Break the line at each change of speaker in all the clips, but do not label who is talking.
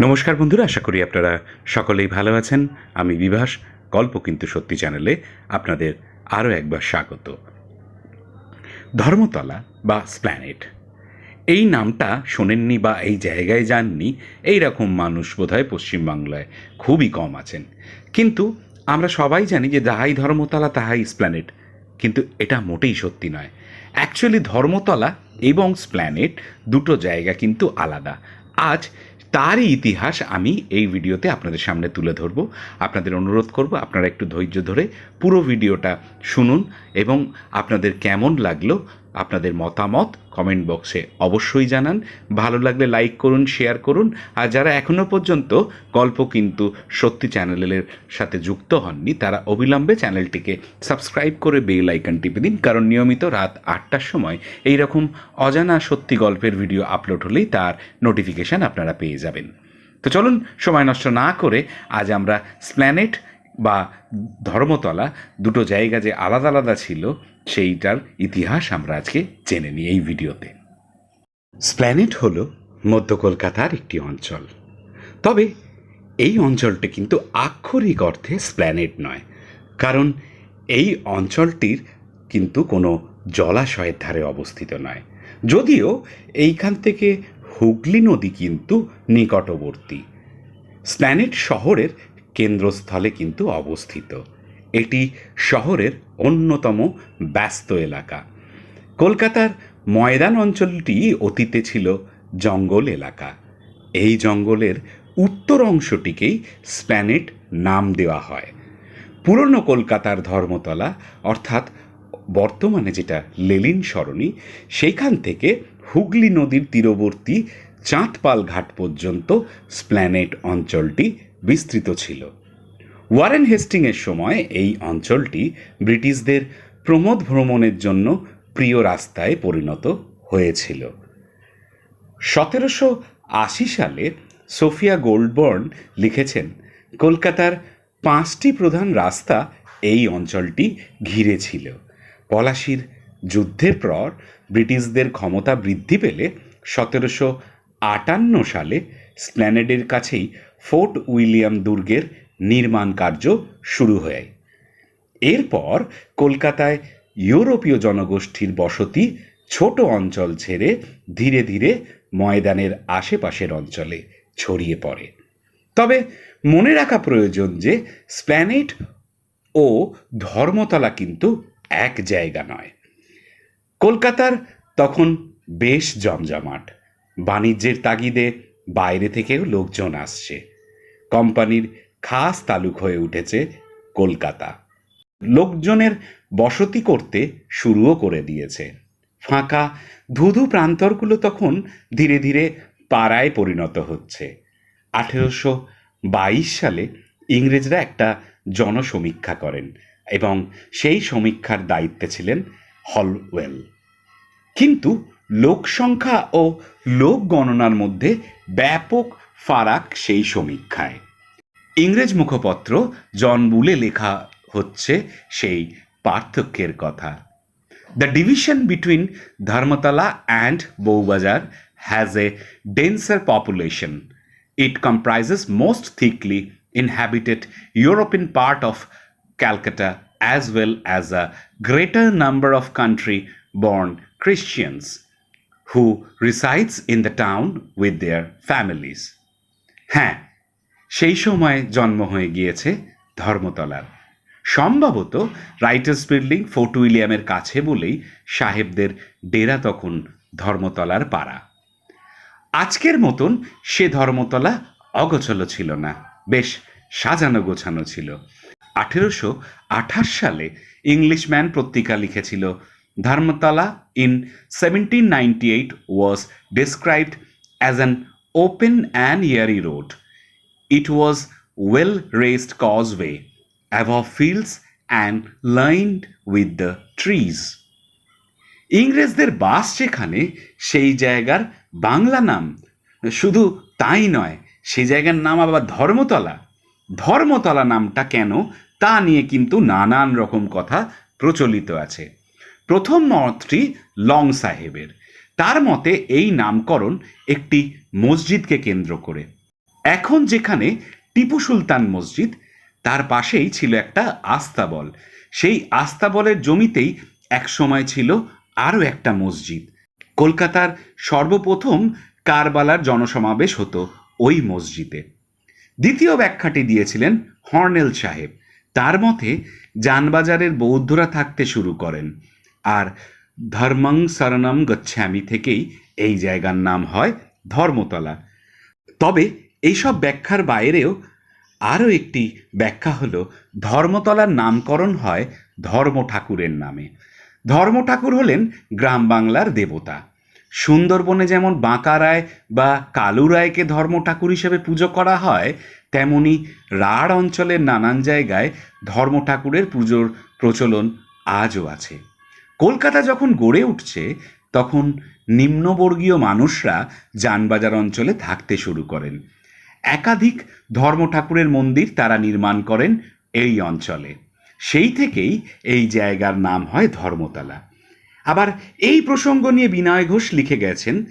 নমস্কার বন্ধুরা, আশা করি আপনারা সকলেই ভালো আছেন। আমি বিভাস, গল্প কিন্তু সত্যি চ্যানেলে আপনাদের আরও একবার স্বাগত। ধর্মতলা বা স্প্ল্যানেট। এই নামটা শোনেননি বা এই জায়গায় যাননি, এই রকম মানুষ বোধহয় পশ্চিমবাংলায় খুবই কম আছেন। কিন্তু আমরা সবাই জানি যে যাহাই ধর্মতলা, তাহাই স্প্ল্যানেট। কিন্তু এটা মোটেই সত্যি নয়। অ্যাকচুয়ালি ধর্মতলা এবং স্প্ল্যানেট দুটো জায়গা কিন্তু আলাদা। আজ তারই ইতিহাস আমি এই ভিডিওতে আপনাদের সামনে তুলে ধরব। আপনাদের অনুরোধ করব, আপনারা একটু ধৈর্য ধরে পুরো ভিডিওটা শুনুন এবং আপনাদের কেমন লাগল আপনাদের মতামত কমেন্ট বক্সে অবশ্যই জানান। ভালো লাগলে লাইক করুন, শেয়ার করুন। আর যারা এখনও পর্যন্ত গল্প কিন্তু সত্যি চ্যানেলের সাথে যুক্ত হননি, তারা অবিলম্বে চ্যানেলটিকে সাবস্ক্রাইব করে বেল আইকন টিপে দিন। কারণ নিয়মিত রাত আটটার সময় এই রকম অজানা সত্যি গল্পের ভিডিও আপলোড হলেই তার নোটিফিকেশান আপনারা পেয়ে যাবেন। তো চলুন, সময় নষ্ট না করে আজ আমরা স্প্ল্যানেট বা ধর্মতলা দুটো জায়গা যে আলাদা আলাদা ছিল সেইটার ইতিহাস আমরা আজকে জেনে নিই এই ভিডিওতে। স্প্ল্যানেট হলো মধ্য কলকাতার একটি অঞ্চল। তবে এই অঞ্চলটি কিন্তু আক্ষরিক অর্থে স্প্ল্যানেট নয়, কারণ এই অঞ্চলটির কিন্তু কোনো জলাশয়ের ধারে অবস্থিত নয়। যদিও এইখান থেকে হুগলি নদী কিন্তু নিকটবর্তী। স্প্ল্যানেট শহরের কেন্দ্রস্থলে কিন্তু অবস্থিত। এটি শহরের অন্যতম ব্যস্ত এলাকা। কলকাতার ময়দান অঞ্চলটি অতীতে ছিল জঙ্গল এলাকা। এই জঙ্গলের উত্তর অংশটিকেই স্প্ল্যানেট নাম দেওয়া হয়। পুরনো কলকাতার ধর্মতলা, অর্থাৎ বর্তমানে যেটা লেলিন সরণি, সেইখান থেকে হুগলি নদীর তীরবর্তী চাঁদপাল ঘাট পর্যন্ত স্প্ল্যানেট অঞ্চলটি বিস্তৃত ছিল। ওয়ারেন হেস্টিংয়ের সময় এই অঞ্চলটি ব্রিটিশদের প্রমোদ ভ্রমণের জন্য প্রিয় রাস্তায় পরিণত হয়েছিল। সতেরোশো আশি সালে সোফিয়া গোল্ডবর্ন লিখেছেন, কলকাতার পাঁচটি প্রধান রাস্তা এই অঞ্চলটি ঘিরে ছিল। পলাশির যুদ্ধের পর ব্রিটিশদের ক্ষমতা বৃদ্ধি পেলে সতেরোশো আটান্ন সালে স্প্ল্যানেডের কাছেই ফোর্ট উইলিয়াম দুর্গের নির্মাণ কার্য শুরু হয়। এরপর কলকাতায় ইউরোপীয় জনগোষ্ঠীর বসতি ছোট অঞ্চল ছেড়ে ধীরে ধীরে ময়দানের আশেপাশের অঞ্চলে ছড়িয়ে পড়ে। তবে মনে রাখা প্রয়োজন যে স্প্ল্যানেট ও ধর্মতলা কিন্তু এক জায়গা নয়। কলকাতার তখন বেশ জমজমাট। বাণিজ্যের তাগিদে বাইরে থেকেও লোকজন আসছে। কোম্পানির খাস তালুক হয়ে উঠেছে কলকাতা। লোকজনের বসতি করতে শুরুও করে দিয়েছে। ফাঁকা, ধুধু প্রান্তরগুলো তখন ধীরে ধীরে পাড়ায় পরিণত হচ্ছে। আঠেরোশো বাইশ সালে ইংরেজরা একটা জনসমীক্ষা করেন এবং সেই সমীক্ষার দায়িত্বে ছিলেন হলওয়েল। কিন্তু লোকসংখ্যা ও লোক গণনার মধ্যে ব্যাপক ফারাক সেই সমীক্ষায়। ইংরেজ মুখপত্র জন বুলে লেখা হচ্ছে সেই পার্থক্যের কথা the division between Dharmatala and Bowbazar has a denser population it comprises most thickly inhabited European part of Calcutta as well as a greater number of country born Christians who resides in the town with their families. হ্যাঁ সেই সময় জন্ম হয়ে গিয়েছে ধর্মতলার। সম্ভবত writers building fort উইলিয়ামের কাছে বলেই সাহেবদের ডেরা তখন ধর্মতলার পাড়া। আজকের মতন সে ধর্মতলা অগোছল ছিল না, বেশ সাজানো গোছানো ছিল। আঠেরোশো আঠাশ সালে ইংলিশম্যান পত্রিকা লিখেছিল, Dharmatala in seventeen ninety eight was described as an open and airy road. It was well raised causeway, above fields, and lined with the trees. ইংরেজদের বাস যেখানে, সেই জায়গার বাংলা নাম। শুধু তাই নয় সেই জায়গার নাম আবার ধর্মতলা। ধর্মতলা নামটা কেন, তা নিয়ে কিন্তু নানান রকম কথা প্রচলিত আছে। প্রথম মতটি লং সাহেবের। তার মতে এই নামকরণ একটি মসজিদকে কেন্দ্র করে। এখন যেখানে টিপু সুলতান মসজিদ, তার পাশেই ছিল একটা আস্তাবল সেই আস্তাবলের জমিতেই একসময় ছিল আরও একটা মসজিদ। কলকাতার সর্বপ্রথম কারবালার জনসমাবেশ হতো ওই মসজিদে। দ্বিতীয় ব্যাখ্যাটি দিয়েছিলেন হর্নেল সাহেব। তার মতে, যানবাজারের বৌদ্ধরা থাকতে শুরু করেন আর ধর্মং শরণম গচ্ছামি থেকেই এই জায়গার নাম হয় ধর্মতলা। তবে এইসব ব্যাখ্যার বাইরেও আরও একটি ব্যাখ্যা হলো, ধর্মতলার নামকরণ হয় ধর্ম ঠাকুরের নামে। ধর্ম ঠাকুর হলেন গ্রাম বাংলার দেবতা। সুন্দরবনে যেমন বাঁকা রায় বা কালু রায়কে ধর্ম ঠাকুর হিসেবে পুজো করা হয়, তেমনি রাঢ় অঞ্চলের নানান জায়গায় ধর্ম ঠাকুরের পুজোর প্রচলন আজও আছে। কলকাতা যখন গড়ে উঠছে, তখন নিম্নবর্গীয় মানুষরা যানবাজার অঞ্চলে থাকতে শুরু করেন। একাধিক ধর্ম ঠাকুরের মন্দির তারা নির্মাণ করেন এই অঞ্চলে। সেই থেকেই এই জায়গার নাম হয় ধর্মতলা। আবার এই প্রসঙ্গ নিয়ে বিনয় ঘোষ লিখে গেছেন,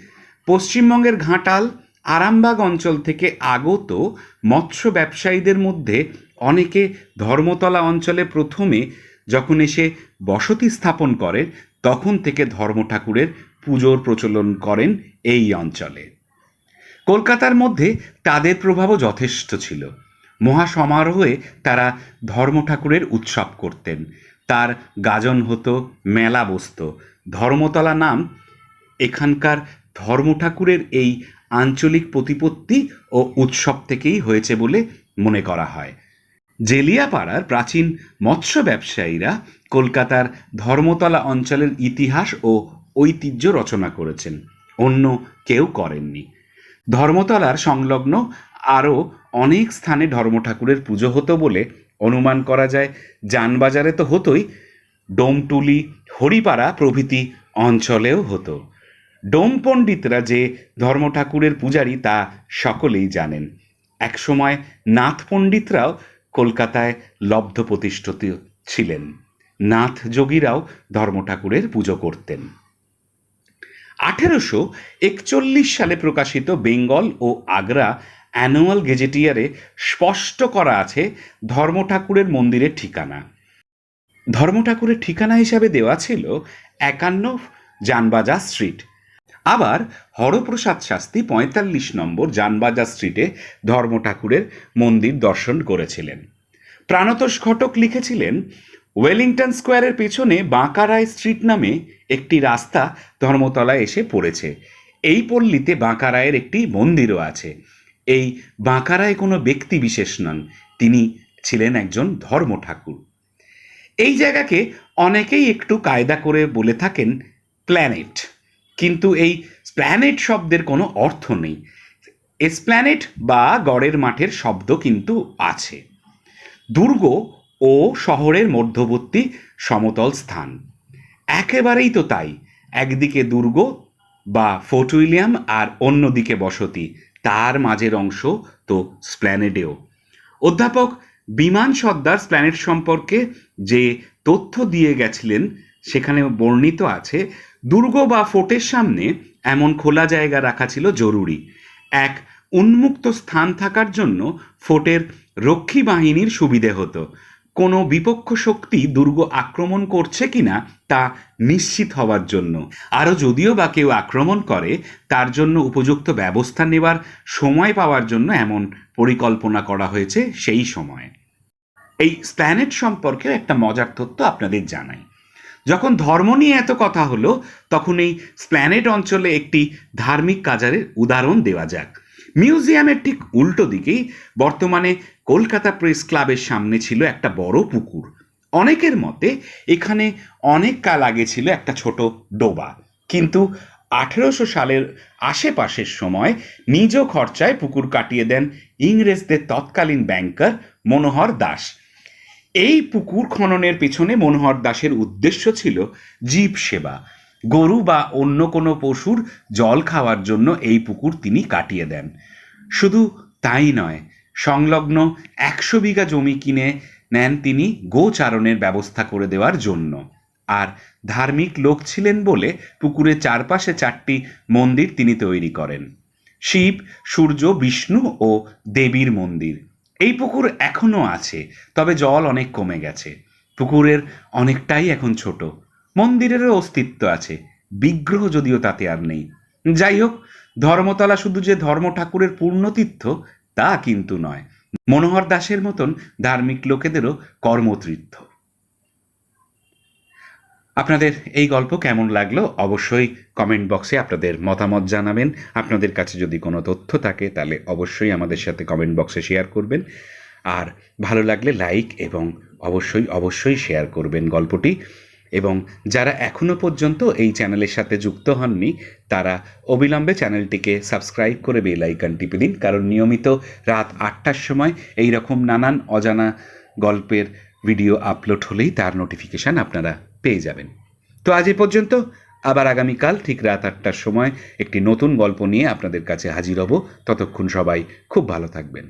পশ্চিমবঙ্গের ঘাটাল, আরামবাগ অঞ্চল থেকে আগত মৎস্য ব্যবসায়ীদের মধ্যে অনেকে ধর্মতলা অঞ্চলে প্রথমে যখন এসে বসতি স্থাপন করেন তখন থেকে ধর্ম ঠাকুরের পুজোর প্রচলন করেন এই অঞ্চলে। কলকাতার মধ্যে তাদের প্রভাবও যথেষ্ট ছিল। মহাসমারোহে তারা ধর্ম ঠাকুরের উৎসব করতেন। তার গাজন হতো, মেলা বসত। ধর্মতলা নাম এখানকার ধর্ম ঠাকুরের এই আঞ্চলিক প্রতিপত্তি ও উৎসব থেকেই হয়েছে বলে মনে করা হয়। জেলিয়াপাড়ার প্রাচীন মৎস্য ব্যবসায়ীরা কলকাতার ধর্মতলা অঞ্চলের ইতিহাস ও ঐতিহ্য রচনা করেছেন। অন্য কেউ করেননি। ধর্মতলার সংলগ্ন আরও অনেক স্থানে ধর্ম ঠাকুরের পুজো হতো বলে অনুমান করা যায়। যানবাজারে তো হতোই, ডোমটুলি, হরিপাড়া প্রভৃতি অঞ্চলেও হতো। ডোম পণ্ডিতরা যে ধর্ম ঠাকুরের পূজারী তা সকলেই জানেন। একসময় নাথ পণ্ডিতরাও কলকাতায় লব্ধ প্রতিষ্ঠিত ছিলেন। নাথ যোগীরাও ধর্ম ঠাকুরের পুজো করতেন। আঠেরোশো একচল্লিশ সালে প্রকাশিত বেঙ্গল ও আগ্রা অ্যানুয়াল গেজেটিয়ারে স্পষ্ট করা আছে ধর্ম ঠাকুরের মন্দিরের ঠিকানা। ধর্ম ঠাকুরের ঠিকানা হিসাবে দেওয়া ছিল একান্ন জানবাজার স্ট্রিট। আবার হরপ্রসাদ শাস্তি পঁয়তাল্লিশ নম্বর জানবাজার স্ট্রিটে ধর্ম ঠাকুরের মন্দির দর্শন করেছিলেন। প্রাণতোষ ঘটক লিখেছিলেন ওয়েলিংটন স্কোয়ারের পেছনে বাঁকারায় স্ট্রিট নামে একটি রাস্তা ধর্মতলায় এসে পড়েছে। এই পল্লীতে বাঁকারায়ের একটি মন্দিরও আছে। এই বাঁকারায় কোনো ব্যক্তি বিশেষ নন, তিনি ছিলেন একজন ধর্ম ঠাকুর। এই জায়গাকে অনেকেই একটু কায়দা করে বলে থাকেন প্ল্যানেট। কিন্তু এই প্ল্যানেট শব্দের কোনো অর্থ নেই। এসপ্ল্যানেট বা গড়ের মাঠের শব্দ কিন্তু আছে। দুর্গ ও শহরের মধ্যবর্তী সমতল স্থান। একেবারেই তো তাই, একদিকে দুর্গ বা ফোর্ট উইলিয়াম আর অন্যদিকে বসতি, তার মাঝের অংশ তো স্প্ল্যানেডেও। অধ্যাপক বিমান সর্দার স্প্ল্যানেট সম্পর্কে যে তথ্য দিয়ে গেছিলেন, সেখানে বর্ণিত আছে, দুর্গ বা ফোর্টের সামনে এমন খোলা জায়গা রাখা ছিল জরুরি। এক উন্মুক্ত স্থান থাকার জন্য ফোর্টের রক্ষী বাহিনীর সুবিধে হতো। কোনো বিপক্ষ শক্তি দুর্গ আক্রমণ করছে কিনা তা নিশ্চিত হওয়ার জন্য। আরও যদিও বা কেউ আক্রমণ করে, তার জন্য উপযুক্ত ব্যবস্থা নেবার সময় পাওয়ার জন্য এমন পরিকল্পনা করা হয়েছে সেই সময়ে। এই স্প্ল্যানেট সম্পর্কে একটা মজার তথ্য আপনাদের জানাই। যখন ধর্ম নিয়ে এত কথা হলো, তখন এই স্প্ল্যানেট অঞ্চলে একটি ধার্মিক কাজারের উদাহরণ দেওয়া যাক। মিউজিয়ামের ঠিক উল্টো দিকেই বর্তমানে কলকাতা প্রেস ক্লাবের সামনে ছিল একটা বড় পুকুর। অনেকের মতে এখানে অনেক কাল আগে ছিল একটা ছোট ডোবা। কিন্তু আঠেরোশো সালের আশেপাশের সময় নিজ খরচায় পুকুর কাটিয়ে দেন ইংরেজদের তৎকালীন ব্যাংকার মনোহর দাস। এই পুকুর খননের পেছনে মনোহর দাসের উদ্দেশ্য ছিল জীব সেবা। গরু বা অন্য কোনো পশুর জল খাওয়ার জন্য এই পুকুর তিনি কাটিয়ে দেন। শুধু তাই নয় সংলগ্ন একশো বিঘা জমি কিনে নেন তিনি গোচারণের ব্যবস্থা করে দেওয়ার জন্য। আর ধার্মিক লোক ছিলেন বলে পুকুরের চারপাশে চারটি মন্দির তিনি তৈরি করেন। শিব, সূর্য, বিষ্ণু ও দেবীর মন্দির। এই পুকুর এখনও আছে, তবে জল অনেক কমে গেছে। পুকুরের অনেকটাই এখন ছোট। মন্দিরেরও অস্তিত্ব আছে, বিগ্রহ যদিও তাতে আর নেই। যাই হোক, ধর্মতলা শুধু যে ধর্ম ঠাকুরের পূর্ণতীর্থ তা কিন্তু নয়। মনোহর দাসের মতন ধার্মিক লোকেদেরও কর্মতীর্থ আপনাদের এই গল্প কেমন লাগল অবশ্যই কমেন্ট বক্সে আপনাদের মতামত জানাবেন। আপনাদের কাছে যদি কোনো তথ্য থাকে, তাহলে অবশ্যই আমাদের সাথে কমেন্ট বক্সে শেয়ার করবেন। আর ভালো লাগলে লাইক এবং অবশ্যই অবশ্যই শেয়ার করবেন গল্পটি। এবং যারা এখনও পর্যন্ত এই চ্যানেলের সাথে যুক্ত হননি, তারা অবিলম্বে চ্যানেলটিকে সাবস্ক্রাইব করে বেল আইকন টিপে দিন, কারণ নিয়মিত রাত আটটার সময় এই রকম নানান অজানা গল্পের ভিডিও আপলোড হলেই তার নোটিফিকেশান আপনারা পেয়ে যাবেন। তো আজ এ পর্যন্ত, আবার আগামীকাল ঠিক রাত আটটার সময় একটি নতুন গল্প নিয়ে আপনাদের কাছে হাজির হব। ততক্ষণ সবাই খুব ভালো থাকবেন।